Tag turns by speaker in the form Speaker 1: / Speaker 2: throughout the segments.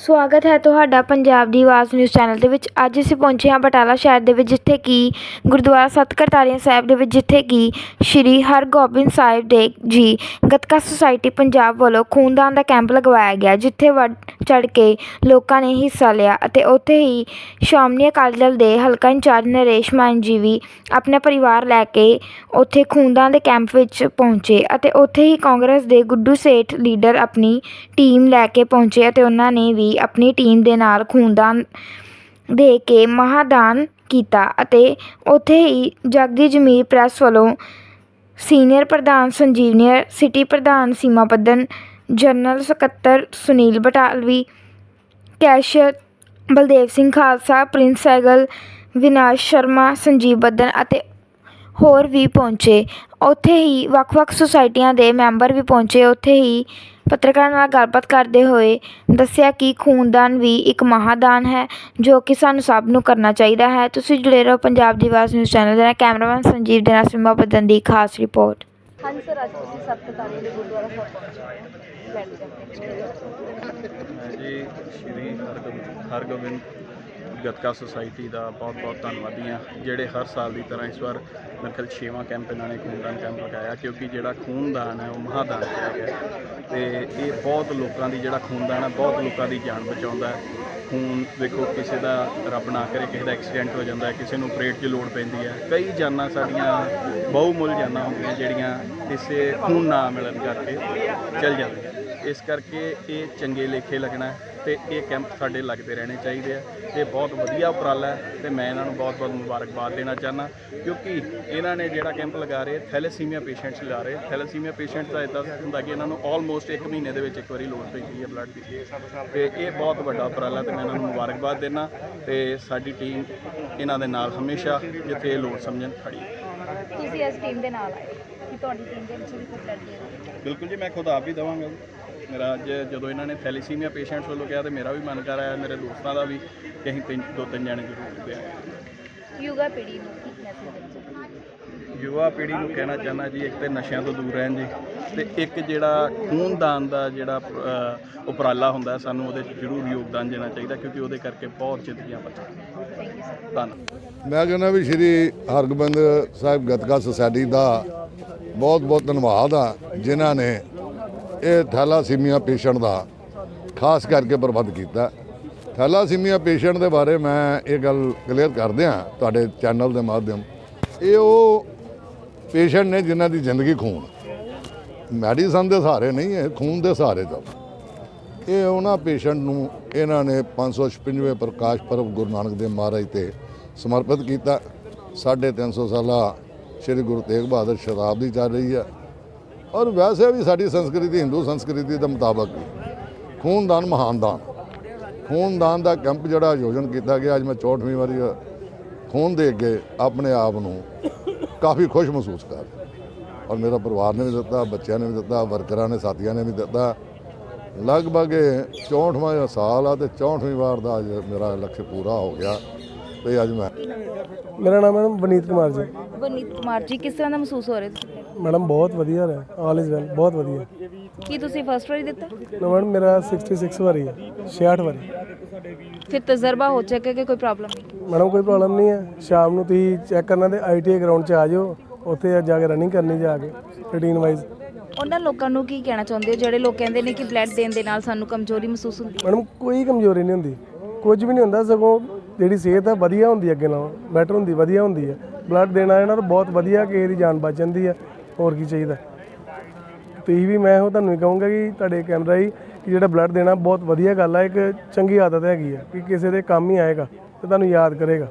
Speaker 1: ਸਵਾਗਤ ਹੈ ਤੁਹਾਡਾ ਪੰਜਾਬ ਦੀ ਆਵਾਜ਼ ਨਿਊਜ਼ ਚੈਨਲ ਦੇ ਵਿੱਚ। ਅੱਜ ਅਸੀਂ ਪਹੁੰਚੇ ਹਾਂ ਬਟਾਲਾ ਸ਼ਹਿਰ ਦੇ ਵਿੱਚ, ਜਿੱਥੇ ਕਿ ਗੁਰਦੁਆਰਾ ਸੱਤ ਕਰਤਾਰੀਆ ਸਾਹਿਬ ਦੇ ਵਿੱਚ, ਜਿੱਥੇ ਕਿ ਸ਼੍ਰੀ ਹਰਗੋਬਿੰਦ ਸਾਹਿਬ ਦੇ ਜੀ ਗਤਕਾ ਸੁਸਾਇਟੀ ਪੰਜਾਬ ਵੱਲੋਂ ਖੂਨਦਾਨ ਦਾ ਕੈਂਪ ਲਗਵਾਇਆ ਗਿਆ, ਜਿੱਥੇ ਵੱਧ ਚੜ ਕੇ ਲੋਕਾਂ ਨੇ ਹਿੱਸਾ ਲਿਆ ਅਤੇ ਉੱਥੇ ਹੀ ਸ਼੍ਰੋਮਣੀ ਅਕਾਲੀ ਦਲ ਦੇ ਹਲਕਾ ਇੰਚਾਰਜ ਨਰੇਸ਼ ਮਾਨ ਜੀ ਵੀ ਆਪਣਾ ਪਰਿਵਾਰ ਲੈ ਕੇ ਉੱਥੇ ਖੂਨਦਾਨ ਦੇ ਕੈਂਪ ਵਿੱਚ ਪਹੁੰਚੇ ਅਤੇ ਉੱਥੇ ਹੀ ਕਾਂਗਰਸ ਦੇ ਗੁੱਡੂ ਸੇਠ ਲੀਡਰ ਆਪਣੀ ਟੀਮ ਲੈ ਕੇ ਪਹੁੰਚੇ ਅਤੇ ਉਹਨਾਂ ਨੇ ਵੀ ਆਪਣੀ ਟੀਮ ਦੇ ਨਾਲ ਖੂਨਦਾਨ ਦੇ ਕੇ ਮਹਾਦਾਨ ਕੀਤਾ ਅਤੇ ਉੱਥੇ ਹੀ ਜਗਦੀ ਜਮੀਰ ਪ੍ਰੈਸ ਵੱਲੋਂ ਸੀਨੀਅਰ ਪ੍ਰਧਾਨ ਸੰਜੀਵਨੀਅਰ ਸਿਟੀ ਪ੍ਰਧਾਨ ਸੀਮਾ ਬੱਦਨ ਜਨਰਲ ਸਕੱਤਰ ਸੁਨੀਲ ਬਟਾਲਵੀ ਕੈਸ਼ੀਅਰ ਬਲਦੇਵ ਸਿੰਘ ਖਾਲਸਾ ਪ੍ਰਿੰਸ ਸੈਗਲ ਵਿਨਾਸ਼ ਸ਼ਰਮਾ, ਸੰਜੀਵ ਬੱਦਨ ਅਤੇ ਹੋਰ ਵੀ ਪਹੁੰਚੇ। ਉੱਥੇ ਹੀ ਵੱਖ-ਵੱਖ ਸੁਸਾਇਟੀਆਂ ਦੇ ਮੈਂਬਰ ਵੀ ਪਹੁੰਚੇ। ਉੱਥੇ ਹੀ ਪੱਤਰਕਾਰਾਂ ਨਾਲ ਗੱਲਬਾਤ ਕਰਦੇ ਹੋਏ ਦੱਸਿਆ ਕਿ ਖੂਨਦਾਨ ਵੀ ਇੱਕ ਮਹਾਦਾਨ ਹੈ ਜੋ ਕਿ ਸਾਨੂੰ ਸਭ ਨੂੰ ਕਰਨਾ ਚਾਹੀਦਾ ਹੈ। ਤੁਸੀਂ ਜੁੜੇ ਰਹੋ ਪੰਜਾਬ ਦੀ ਆਵਾਜ਼ ਨਿਊਜ਼ ਚੈਨਲ ਦੇ ਨਾਲ। ਕੈਮਰਾਮੈਨ ਸੰਜੀਵ ਦੇ ਨਾਲ ਸੀਮਾ ਬੱਦਨ ਦੀ ਖਾਸ ਰਿਪੋਰਟ।
Speaker 2: ਹਾਂਜੀ ਸਰ ਅੱਜ ਤੁਸੀਂ ਸੱਤ ਤਾਰੀਖ ਦੇ ਗੁਰਦੁਆਰਾ ਸਾਹਿਬ ਪਹੁੰਚੇ ਹੋ। ਬਲੱਡ ਕੈਂਪ
Speaker 3: ਮੈਂ ਜੀ ਸ਼੍ਰੀ ਹਰਗੋਬਿੰਦ ਹਰਗੋਬਿੰਦ ਗਤਕਾ ਸੁਸਾਇਟੀ ਦਾ ਬਹੁਤ ਬਹੁਤ ਧੰਨਵਾਦੀ ਹਾਂ, ਜਿਹੜੇ ਹਰ ਸਾਲ ਦੀ ਤਰ੍ਹਾਂ ਇਸ ਵਾਰ ਮੇਰੇ ਖਿਆਲ ਛੇਵਾਂ ਕੈਂਪ ਇਹਨਾਂ ਨੇ ਖੂਨਦਾਨ ਕੈਂਪ ਲਗਾਇਆ, ਕਿਉਂਕਿ ਜਿਹੜਾ ਖੂਨਦਾਨ ਹੈ ਉਹ ਮਹਾਦਾਨ ਕਿਹਾ ਗਿਆ ਤੇ ਇਹ ਬਹੁਤ ਲੋਕਾਂ ਦੀ ਜਿਹੜਾ ਖੂਨਦਾਨ ਹੈ, ਬਹੁਤ ਲੋਕਾਂ ਦੀ ਜਾਨ ਬਚਾਉਂਦਾ ਹੈ। ਖੂਨ ਦੇਖੋ, ਕਿਸੇ ਦਾ ਰੱਬ ਨਾ ਕਰੇ, ਕਿਸੇ ਦਾ ਐਕਸੀਡੈਂਟ ਹੋ ਜਾਂਦਾ ਕਿਸੇ ਨੂੰ ਆਪਰੇਟ 'ਚ ਲੋੜ ਪੈਂਦੀ ਹੈ। ਕਈ ਜਾਨਾਂ ਸਾਡੀਆਂ ਬਹੁਮੁੱਲ ਜਾਨਾਂ ਹੁੰਦੀਆਂ ਜਿਹੜੀਆਂ ਕਿਸੇ ਖੂਨ ਨਾ ਮਿਲਣ ਕਰਕੇ ਚਲ ਜਾਂਦੀਆਂ। ਇਸ ਕਰਕੇ ਇਹ ਚੰਗੇ ਲੇਖੇ ਲੱਗਣਾ ਹੈ ਤੇ ਇਹ ਕੈਂਪ ਸਾਡੇ ਲੱਗਦੇ ਰਹਿਣੇ ਚਾਹੀਦੇ ਆ। ਇਹ ਬਹੁਤ ਵਧੀਆ ਉਪਰਾਲਾ ਹੈ ਤੇ ਮੈਂ ਇਹਨਾਂ ਨੂੰ ਬਹੁਤ-ਬਹੁਤ ਮੁਬਾਰਕਬਾਦ ਦੇਣਾ ਚਾਹੁੰਦਾ ਕਿਉਂਕਿ ਇਹਨਾਂ ਨੇ ਜਿਹੜਾ ਕੈਂਪ ਲਗਾ ਰਹੇ ਥੈਲੇਸੀਮੀਆ ਪੇਸ਼ੈਂਟਸ ਲਾ ਰਹੇ ਥੈਲੇਸੀਮੀਆ ਪੇਸ਼ੈਂਟਸ ਦਾ ਇਦਾਂ ਹੁੰਦਾ ਕਿ ਇਹਨਾਂ ਨੂੰ ਆਲਮੋਸਟ 1 ਮਹੀਨੇ ਦੇ ਵਿੱਚ ਇੱਕ ਵਾਰੀ ਲੋੜ ਪੈਂਦੀ ਹੈ ਬਲੱਡ ਦੀ। ਤੇ ਇਹ ਬਹੁਤ ਵੱਡਾ ਉਪਰਾਲਾ ਤੇ ਮੈਂ ਇਹਨਾਂ ਨੂੰ ਮੁਬਾਰਕਬਾਦ ਦੇਣਾ ਤੇ ਸਾਡੀ ਟੀਮ ਇਹਨਾਂ ਦੇ ਨਾਲ ਹਮੇਸ਼ਾ ਜਿੱਥੇ ਇਹ ਲੋੜ ਸਮਝਣ ਖੜੀ ਹੈ।
Speaker 2: ਤੁਸੀਂ ਇਸ ਟੀਮ ਦੇ ਨਾਲ ਆਏ ਕਿ ਤੁਹਾਡੀ ਟੀਮ ਦੇ ਵਿੱਚ ਵੀ ਕੋਈ ਬਲੱਡ ਦੇ
Speaker 3: ਬਿਲਕੁਲ ਜੀ ਮੈਂ ਖੁਦ ਆਪ ਵੀ ਦਵਾਂਗਾ ਮੇਰਾ ਅੱਜ ਜਦੋਂ ਇਹਨਾਂ ਨੇ ਥੈਲੀਸੀਮੀਆ ਪੇਸ਼ੈਂਟਸ ਵੱਲੋਂ ਕਿਹਾ ਤੇ ਮੇਰਾ ਵੀ ਮਨ ਕਰ ਆਇਆ ਮੇਰੇ ਦੋਸਤਾਂ ਦਾ ਵੀ ਕਿ ਅਸੀਂ ਤਿੰਨ ਦੋ ਤਿੰਨ ਜਣੇ ਜ਼ਰੂਰ ਆਏ।
Speaker 2: ਯੋਗਾ ਪੀੜ੍ਹੀ ਨੂੰ ਕੀ ਦੇਣਾ ਚਾਹੁੰਦੇ
Speaker 3: ਯੁਵਾ ਪੀੜ੍ਹੀ ਨੂੰ ਕਹਿਣਾ ਚਾਹੁੰਦਾ ਜੀ ਇੱਕ ਤੇ ਨਸ਼ਿਆਂ ਤੋਂ ਦੂਰ ਰਹਿਣ ਜੀ ਤੇ ਇੱਕ ਜਿਹੜਾ ਖੂਨਦਾਨ ਦਾ ਜਿਹੜਾ ਉਪਰਾਲਾ ਹੁੰਦਾ ਸਾਨੂੰ ਉਹਦੇ 'ਚ ਜ਼ਰੂਰ ਯੋਗਦਾਨ ਦੇਣਾ ਚਾਹੀਦਾ ਕਿਉਂਕਿ ਉਹਦੇ ਕਰਕੇ ਬਹੁਤ ਜ਼ਿੰਦਗੀਆਂ ਬਚਦੀਆਂ
Speaker 2: ਥੈਂਕ ਯੂ ਸਰ
Speaker 3: ਧੰਨਵਾਦ।
Speaker 4: ਮੈਂ ਕਹਿੰਦਾ ਵੀ ਸ਼੍ਰੀ ਹਰਗੋਬਿੰਦ ਸਾਹਿਬ ਗੱਤਕਾ ਸੁਸਾਇਟੀ ਦਾ ਬਹੁਤ ਬਹੁਤ ਧੰਨਵਾਦ ਆ ਜਿਨ੍ਹਾਂ ਨੇ ਇਹ ਥੈਲਾਸੀਮੀਆ ਪੇਸ਼ੈਂਟ ਦਾ ਖਾਸ ਕਰਕੇ ਪ੍ਰਬੰਧ ਕੀਤਾ। ਥੈਲਾਸੀਮੀਆ ਪੇਸ਼ੈਂਟ ਦੇ ਬਾਰੇ ਮੈਂ ਇਹ ਗੱਲ ਕਲੀਅਰ ਕਰ ਦਿਆਂ ਤੁਹਾਡੇ ਚੈਨਲ ਦੇ ਮਾਧਿਅਮ। ਇਹ ਉਹ ਪੇਸ਼ੈਂਟ ਨੇ ਜਿਨ੍ਹਾਂ ਦੀ ਜ਼ਿੰਦਗੀ ਖੂਨ। ਮੈਡੀਸਨ ਦੇ ਸਹਾਰੇ ਨਹੀਂ ਹੈ ਖੂਨ ਦੇ ਸਹਾਰੇ ਚੱਲ ਇਹ ਉਹਨਾਂ ਪੇਸ਼ੈਂਟ ਨੂੰ ਇਹਨਾਂ ਨੇ 556ਵੇਂ ਪ੍ਰਕਾਸ਼ ਪਰਬ ਗੁਰੂ ਨਾਨਕ ਦੇਵ ਮਹਾਰਾਜ ਤੇ ਸਮਰਪਿਤ ਕੀਤਾ। 350 ਸਾਲਾ ਸ੍ਰੀ ਗੁਰੂ ਤੇਗ ਬਹਾਦਰ ਸ਼ਤਾਬਦੀ ਚੱਲ ਰਹੀ ਹੈ। ਔਰ ਵੈਸੇ ਵੀ ਸਾਡੀ ਸੰਸਕ੍ਰਿਤੀ, ਹਿੰਦੂ ਸੰਸਕ੍ਰਿਤੀ ਦੇ ਮੁਤਾਬਕ ਖੂਨਦਾਨ ਮਹਾਨਦਾਨ ਖੂਨਦਾਨ ਦਾ ਕੈਂਪ ਜਿਹੜਾ ਆਯੋਜਨ ਕੀਤਾ ਗਿਆ, ਅੱਜ ਮੈਂ 64ਵੀਂ ਵਾਰੀ ਖੂਨ ਦੇ ਅੱਗੇ ਆਪਣੇ ਆਪ ਨੂੰ ਕਾਫੀ ਖੁਸ਼ ਮਹਿਸੂਸ ਕਰ ਔਰ ਮੇਰਾ ਪਰਿਵਾਰ ਨੇ ਵੀ ਦਿੱਤਾ, ਬੱਚਿਆਂ ਨੇ ਵੀ ਦਿੱਤਾ, ਵਰਕਰਾਂ ਨੇ, ਸਾਥੀਆਂ ਨੇ ਵੀ ਦਿੱਤਾ। ਲਗਭਗ ਇਹ 64ਵਾਂ ਸਾਲ ਆ ਤੇ 64ਵੀਂ ਵਾਰ ਦਾ ਅੱਜ ਮੇਰਾ ਲਕਸ਼ ਪੂਰਾ ਹੋ ਗਿਆ। ਤੇ ਅੱਜ ਮੈਂ।
Speaker 5: ਮੇਰਾ ਨਾਮ ਹੈ ਵਨੀਤ ਕੁਮਾਰ ਜੀ।
Speaker 2: ਵਨੀਤ ਕੁਮਾਰ ਜੀ ਕਿਸ ਤਰ੍ਹਾਂ ਦਾ ਮਹਿਸੂਸ ਹੋ ਰਿਹਾ ਤੁਸੀਂ?
Speaker 5: ਮੈਡਮ ਬਹੁਤ ਵਧੀਆ ਰਿਹਾ। ਆਲ ਇਜ਼ ਵੈਲ ਬਹੁਤ ਵਧੀਆ।
Speaker 2: ਕੀ ਤੁਸੀਂ ਫਸਟ ਵਾਰੀ ਦਿੱਤਾ?
Speaker 5: ਨਾ ਮੈਡਮ ਮੇਰਾ 66 ਵਾਰੀ ਹੈ 66 ਵਾਰੀ।
Speaker 2: ਫਿਰ ਤਜਰਬਾ ਹੋ ਚੁੱਕਾ ਕਿ ਕੋਈ ਪ੍ਰੋਬਲਮ ਨਹੀਂ?
Speaker 5: ਮੈਡਮ ਕੋਈ ਪ੍ਰੋਬਲਮ ਨਹੀਂ ਹੈ। ਸ਼ਾਮ ਨੂੰ ਤੁਸੀਂ ਚੈੱਕ ਕਰਨਾ ਤੇ ਆਈਟੀਆਈ ਗਰਾਊਂਡ 'ਚ ਆ ਜਾਓ ਉੱਥੇ ਜਾ ਕੇ ਰਨਿੰਗ ਕਰਨੀ ਜਾ ਕੇ ਰੂਟੀਨ ਵਾਈਜ਼
Speaker 2: ਉਹਨਾਂ ਲੋਕਾਂ ਨੂੰ ਕੀ ਕਹਿਣਾ ਚਾਹੁੰਦੇ ਹੋ? ਜਿਹੜੇ ਲੋਕ ਕਹਿੰਦੇ ਨੇ ਕਿ ਬਲੱਡ ਦੇਣ ਦੇ ਨਾਲ ਸਾਨੂੰ ਕਮਜ਼ੋਰੀ ਮਹਿਸੂਸ ਹੁੰਦੀ
Speaker 5: ਮੈਡਮ ਕੋਈ ਕਮਜ਼ੋਰੀ ਨਹੀਂ ਹੁੰਦੀ। ਕੁਝ ਵੀ ਨਹੀਂ ਹੁੰਦਾ ਸਗੋਂ ਜਿਹੜੀ ਸਿਹਤ ਹੈ ਵਧੀਆ ਹੁੰਦੀ ਅੱਗੇ ਨਾਲੋਂ ਬੈਟਰ ਹੁੰਦੀ, ਵਧੀਆ ਹੁੰਦੀ ਹੈ ਬਲੱਡ ਦੇਣਾ ਇਹਨਾਂ ਨੂੰ ਬਹੁਤ ਵਧੀਆ, ਕਿਸੇ ਦੀ ਜਾਨ ਬਚ ਜਾਂਦੀ ਹੈ ਹੋਰ ਕੀ ਚਾਹੀਦਾ। ਤੁਸੀਂ ਵੀ ਮੈਂ ਉਹ ਤੁਹਾਨੂੰ ਹੀ ਕਹੂੰਗਾ ਕਿ ਤੁਹਾਡੇ ਕੈਮਰਾ ਹੀ ਕਿ ਜਿਹੜਾ ਬਲੱਡ ਦੇਣਾ ਬਹੁਤ ਵਧੀਆ ਗੱਲ ਹੈ ਇੱਕ ਚੰਗੀ ਆਦਤ ਹੈਗੀ ਹੈ ਕਿ ਕਿਸੇ ਦੇ ਕੰਮ ਹੀ ਆਏਗਾ ਤੇ ਤੁਹਾਨੂੰ ਯਾਦ ਕਰੇਗਾ।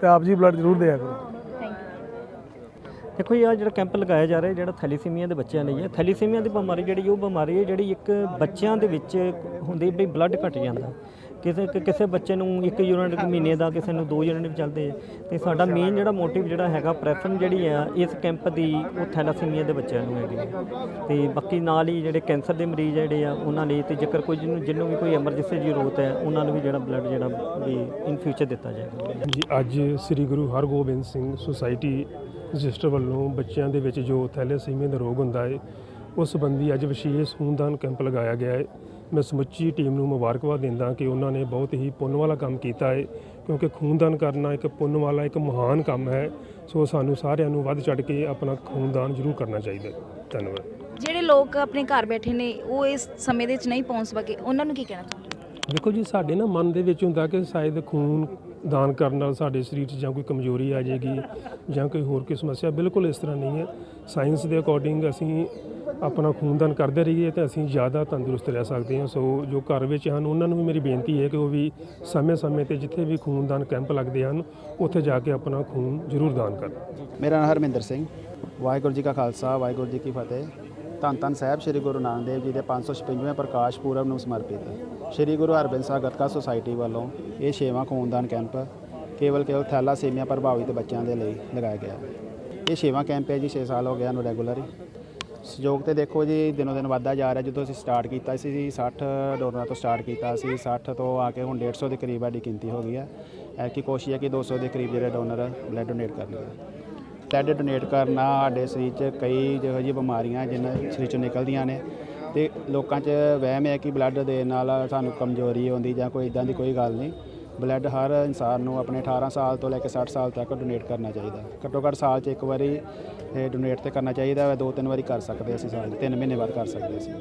Speaker 5: ਤੇ ਆਪ ਜੀ ਬਲੱਡ ਜ਼ਰੂਰ ਦਿਆ ਕਰੋ।
Speaker 6: ਦੇਖੋ ਇਹ ਜਿਹੜਾ ਕੈਂਪ ਲਗਾਇਆ ਜਾ ਰਿਹਾ, ਜਿਹੜਾ ਥੈਲੀਸੀਮੀਆ ਦੇ ਬੱਚਿਆਂ ਲਈ ਹੈ ਥੈਲੀਸੀਮੀਆ ਦੀ ਬਿਮਾਰੀ ਜਿਹੜੀ, ਉਹ ਬਿਮਾਰੀ ਹੈ ਜਿਹੜੀ ਇੱਕ ਬੱਚਿਆਂ ਦੇ ਵਿੱਚ ਹੁੰਦੀ ਵੀ ਬਲੱਡ ਘਟ ਜਾਂਦਾ। ਕਿਸੇ ਕਿਸੇ ਬੱਚੇ ਨੂੰ ਇੱਕ ਯੂਨਿਟ ਮਹੀਨੇ ਦਾ, ਕਿਸੇ ਨੂੰ ਦੋ ਯੂਨਿਟ ਵੀ ਚੱਲਦੇ ਆ। ਤੇ ਸਾਡਾ ਮੇਨ ਜਿਹੜਾ ਮੋਟਿਵ ਜਿਹੜਾ ਹੈਗਾ ਪ੍ਰੈਫਰਨ ਜਿਹੜੀ ਆ, ਇਸ ਕੈਂਪ ਦੀ ਉਹ ਥੈਲਾਸੀਮੀਆ ਦੇ ਬੱਚਿਆਂ ਨੂੰ ਹੈਗੀ ਹੈ ਤੇ ਬਾਕੀ ਨਾਲ ਹੀ ਜਿਹੜੇ ਕੈਂਸਰ ਦੇ ਮਰੀਜ਼ ਜਿਹੜੇ ਆ, ਉਹਨਾਂ ਲਈ ਤੇ ਜੇਕਰ ਕੋਈ ਜਿਹਨੂੰ ਜਿਹਨੂੰ ਵੀ ਕੋਈ ਐਮਰਜੈਂਸੀ ਦੀ ਜ਼ਰੂਰਤ ਹੈ, ਉਹਨਾਂ ਨੂੰ ਵੀ ਜਿਹੜਾ ਬਲੱਡ ਜਿਹੜਾ ਵੀ ਇਨ ਫਿਊਚਰ ਦਿੱਤਾ ਜਾਏਗਾ।
Speaker 7: ਜੀ, ਅੱਜ ਸ੍ਰੀ ਗੁਰੂ ਹਰਗੋਬਿੰਦ ਸਿੰਘ ਸੁਸਾਇਟੀ ਰਜਿਸਟਰ ਵੱਲੋਂ ਬੱਚਿਆਂ ਦੇ ਵਿੱਚ ਜੋ ਥੈਲੇਸੀਮੀਆ ਦਾ ਰੋਗ ਹੁੰਦਾ ਹੈ, ਉਸ ਸੰਬੰਧੀ ਅੱਜ ਵਿਸ਼ੇਸ਼ ਖੂਨਦਾਨ ਕੈਂਪ ਲਗਾਇਆ ਗਿਆ ਹੈ। ਮੈਂ ਸਮੁੱਚੀ ਟੀਮ ਨੂੰ ਮੁਬਾਰਕਬਾਦ ਦਿੰਦਾ ਕਿ ਉਹਨਾਂ ਨੇ ਬਹੁਤ ਹੀ ਪੁੰਨ ਵਾਲਾ ਕੰਮ ਕੀਤਾ ਹੈ ਕਿਉਂਕਿ ਖੂਨਦਾਨ ਕਰਨਾ ਇੱਕ ਪੁੰਨ ਵਾਲਾ ਇੱਕ ਮਹਾਨ ਕੰਮ ਹੈ। ਸੋ ਸਾਨੂੰ ਸਾਰਿਆਂ ਨੂੰ ਵੱਧ ਚੜ ਕੇ ਆਪਣਾ ਖੂਨਦਾਨ ਜ਼ਰੂਰ ਕਰਨਾ ਚਾਹੀਦਾ ਹੈ। ਧੰਨਵਾਦ।
Speaker 2: ਜਿਹੜੇ ਲੋਕ ਆਪਣੇ ਘਰ ਬੈਠੇ ਨੇ ਉਹ ਇਸ ਸਮੇਂ ਦੇ ਵਿੱਚ ਨਹੀਂ ਪਹੁੰਚ ਸਕੇ ਉਹਨਾਂ ਨੂੰ ਕੀ ਕਹਿਣਾ ਚਾਹੁੰਦੇ
Speaker 7: ਦੇਖੋ ਜੀ ਸਾਡੇ ਨਾ ਮਨ ਦੇ ਵਿੱਚ ਹੁੰਦਾ ਕਿ ਸ਼ਾਇਦ ਖੂਨ ਦਾਨ ਕਰਨ ਨਾਲ ਸਾਡੇ ਸਰੀਰ 'ਚ ਜਾਂ ਕੋਈ ਕਮਜ਼ੋਰੀ ਆ ਜਾਏਗੀ ਜਾਂ ਕੋਈ ਹੋਰ ਕੋਈ ਸਮੱਸਿਆ ਬਿਲਕੁਲ ਇਸ ਤਰ੍ਹਾਂ ਨਹੀਂ ਹੈ। ਸਾਇੰਸ ਦੇ ਅਕੋਰਡਿੰਗ ਅਸੀਂ ਆਪਣਾ ਖੂਨਦਾਨ ਕਰਦੇ ਰਹੀਏ ਤਾਂ ਅਸੀਂ ਜ਼ਿਆਦਾ ਤੰਦਰੁਸਤ ਰਹਿ ਸਕਦੇ ਹਾਂ। ਸੋ ਜੋ ਘਰ ਵਿੱਚ ਹਨ, ਉਹਨਾਂ ਨੂੰ ਵੀ ਮੇਰੀ ਬੇਨਤੀ ਹੈ ਕਿ ਉਹ ਵੀ ਸਮੇਂ-ਸਮੇਂ ਤੇ ਜਿੱਥੇ ਵੀ ਖੂਨਦਾਨ ਕੈਂਪ ਲੱਗਦੇ ਹਨ, ਉੱਥੇ ਜਾ ਕੇ ਆਪਣਾ ਖੂਨ ਜ਼ਰੂਰ ਦਾਨ ਕਰਨ।
Speaker 8: ਮੇਰਾ ਨਾਮ ਹਰਮਿੰਦਰ ਸਿੰਘ। ਵਾਹਿਗੁਰੂ ਜੀ ਕਾ ਖਾਲਸਾ, ਵਾਹਿਗੁਰੂ ਜੀ ਕੀ ਫਤਿਹ। ਧੰਨ ਧੰਨ ਸਾਹਿਬ ਸ੍ਰੀ ਗੁਰੂ ਨਾਨਕ ਦੇਵ ਜੀ ਦੇ 556ਵੇਂ ਪ੍ਰਕਾਸ਼ ਪੁਰਬ ਨੂੰ ਸਮਰਪਿਤ। ਹੈ ਸ੍ਰੀ ਗੁਰੂ ਹਰਗੋਬਿੰਦ ਸਾਹਿਬ ਗੱਤਕਾ ਸੁਸਾਇਟੀ ਵੱਲੋਂ ਇਹ ਛੇਵਾਂ ਖੂਨਦਾਨ ਕੈਂਪ ਕੇਵਲ ਕੇਵਲ ਥੈਲਾਸੀਮੀਆ ਪ੍ਰਭਾਵਿਤ ਬੱਚਿਆਂ ਦੇ ਲਈ ਲਗਾਇਆ ਗਿਆ। ਇਹ ਛੇਵਾਂ ਕੈਂਪ ਹੈ ਜੀ 6 ਸਾਲ ਹੋ ਗਿਆ ਨੂੰ ਰੈਗੂਲਰ ਸਹਿਯੋਗ ਤੇ ਦੇਖੋ ਜੀ, ਦਿਨੋ ਦਿਨ ਵੱਧਦਾ ਜਾ ਰਿਹਾ। ਜਦੋਂ ਅਸੀਂ ਸਟਾਰਟ ਕੀਤਾ ਸੀ ਜੀ 60 ਡੋਨਰਾਂ ਤੋਂ ਸਟਾਰਟ ਕੀਤਾ ਸੀ 60 ਤੋਂ ਆ ਕੇ ਹੁਣ 150 ਦੇ ਕਰੀਬ ਸਾਡੀ ਗਿਣਤੀ ਹੋ ਗਈ ਹੈ। ਐਤਕੀ ਕੋਸ਼ਿਸ਼ ਹੈ ਕਿ 200 ਦੇ ਕਰੀਬ ਜਿਹੜੇ ਡੋਨਰ ਬਲੱਡ ਡੋਨੇਟ ਕਰਨਗੇ ਬਲੱਡ ਡੋਨੇਟ ਕਰਨਾ ਸਾਡੇ ਸਰੀਰ 'ਚ ਕਈ ਜਿਹੋ ਜਿਹੀ ਬਿਮਾਰੀਆਂ ਜਿਨ੍ਹਾਂ ਸਰੀਰ 'ਚੋਂ ਨਿਕਲਦੀਆਂ ਨੇ। ਤੇ ਲੋਕਾਂ 'ਚ ਵਹਿਮ ਹੈ ਕਿ ਬਲੱਡ ਦੇਣ ਨਾਲ ਸਾਨੂੰ ਕਮਜ਼ੋਰੀ ਆਉਂਦੀ ਜਾਂ ਕੋਈ ਇਦਾਂ ਦੀ ਕੋਈ ਗੱਲ ਨਹੀਂ। ਬਲੱਡ ਹਰ ਇਨਸਾਨ ਨੂੰ ਆਪਣੇ 18 ਸਾਲ ਤੋਂ ਲੈ ਕੇ 60 ਸਾਲ ਤੱਕ ਡੋਨੇਟ ਕਰਨਾ ਚਾਹੀਦਾ। ਘੱਟੋ ਘੱਟ ਸਾਲ 'ਚ ਇੱਕ ਵਾਰੀ ਇਹ ਡੋਨੇਟ ਤੇ ਕਰਨਾ ਚਾਹੀਦਾ ਦੋ ਤਿੰਨ ਵਾਰੀ ਕਰ ਸਕਦੇ ਅਸੀਂ ਸਾਲ 'ਚ, ਤਿੰਨ ਮਹੀਨੇ ਬਾਅਦ ਕਰ ਸਕਦੇ ਅਸੀਂ।